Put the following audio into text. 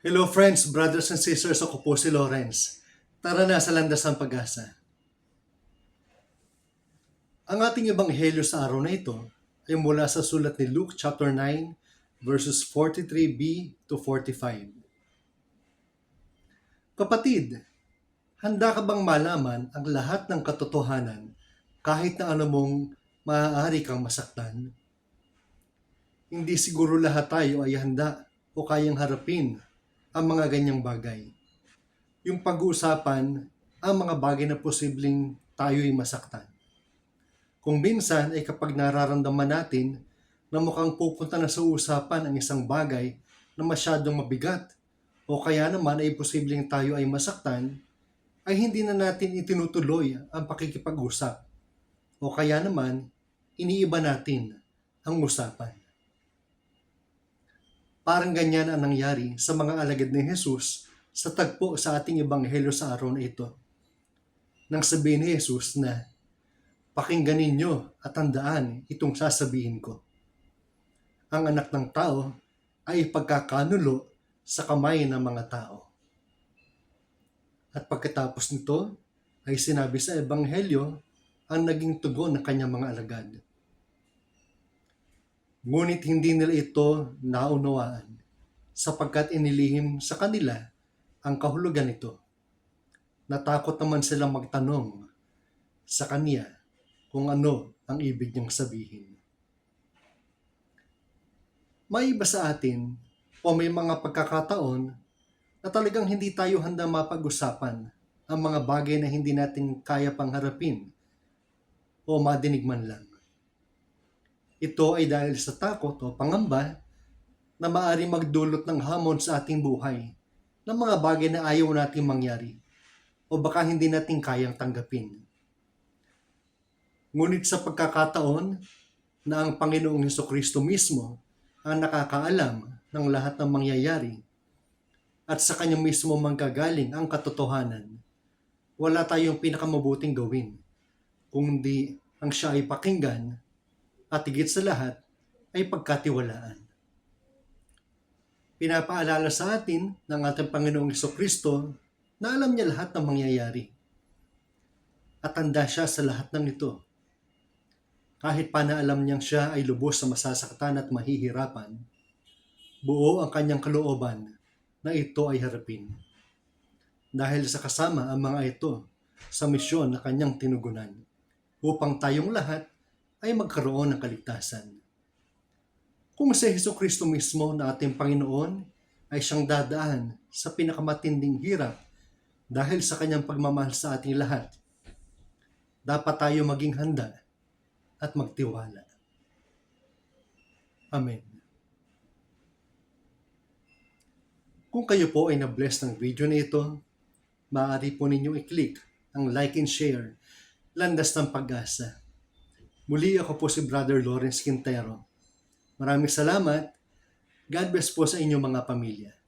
Hello friends, brothers and sisters, ako po si Lawrence. Tara na sa landas ng pag-asa. Ang ating ebanghelyo sa araw na ito ay mula sa sulat ni Luke chapter 9 verses 43b to 45. Kapatid, handa ka bang malaman ang lahat ng katotohanan kahit na ano mong maaari kang masaktan? Hindi siguro lahat tayo ay handa o kayang harapin ang mga ganyang bagay. Yung pag-uusapan ang mga bagay na posibleng tayo'y masaktan. Kung minsan ay kapag nararamdaman natin na mukhang pupunta na sa usapan ang isang bagay na masyadong mabigat o kaya naman ay posibleng tayo ay masaktan, ay hindi na natin itinutuloy ang pakikipag-usap. O kaya naman, iniiba natin ang usapan. Parang ganyan ang nangyari sa mga alagad ni Jesus sa tagpo sa ating ebanghelyo sa araw na ito. Nang sabihin ni Jesus na, pakinggan ninyo at tandaan itong sasabihin ko. Ang anak ng tao ay pagkakanulo sa kamay ng mga tao. At pagkatapos nito ay sinabi sa ebanghelyo ang naging tugon ng kanyang mga alagad. Ngunit hindi nila ito naunawaan sapagkat inilihim sa kanila ang kahulugan nito. Natakot naman silang magtanong sa kanya kung ano ang ibig niyang sabihin. May iba sa atin o may mga pagkakataon na talagang hindi tayo handa mapag-usapan ang mga bagay na hindi natin kaya pangharapin o madinig man lang. Ito ay dahil sa takot o pangamba na maari magdulot ng hamon sa ating buhay ng mga bagay na ayaw nating mangyari o baka hindi natin kayang tanggapin. Ngunit sa pagkakataon na ang Panginoong Heso Kristo mismo ang nakakaalam ng lahat ng mangyayari at sa Kanya mismo manggagaling ang katotohanan, wala tayong pinakamabuting gawin kundi ang siya ay pakinggan at higit sa lahat ay pagkatiwalaan. Pinapaalala sa atin ng ating Panginoong Kristo na alam niya lahat ng mangyayari. At handa siya sa lahat ng ito. Kahit pa na alam niyang siya ay lubos sa masasaktan at mahihirapan, buo ang kanyang kalooban na ito ay harapin. Dahil sa kasama ang mga ito sa misyon na kanyang tinugunan upang tayong lahat ay magkaroon ng kaligtasan. Kung si Heso Kristo mismo na ating Panginoon ay siyang dadaan sa pinakamatinding hirap dahil sa kanyang pagmamahal sa ating lahat, dapat tayo maging handa at magtiwala. Amen. Kung kayo po ay na-bless ng video na ito, maaari po ninyong i-click ang like and share, landas ng pag-asa. Muli ako po si Brother Lawrence Quintero. Maraming salamat. God bless po sa inyong mga pamilya.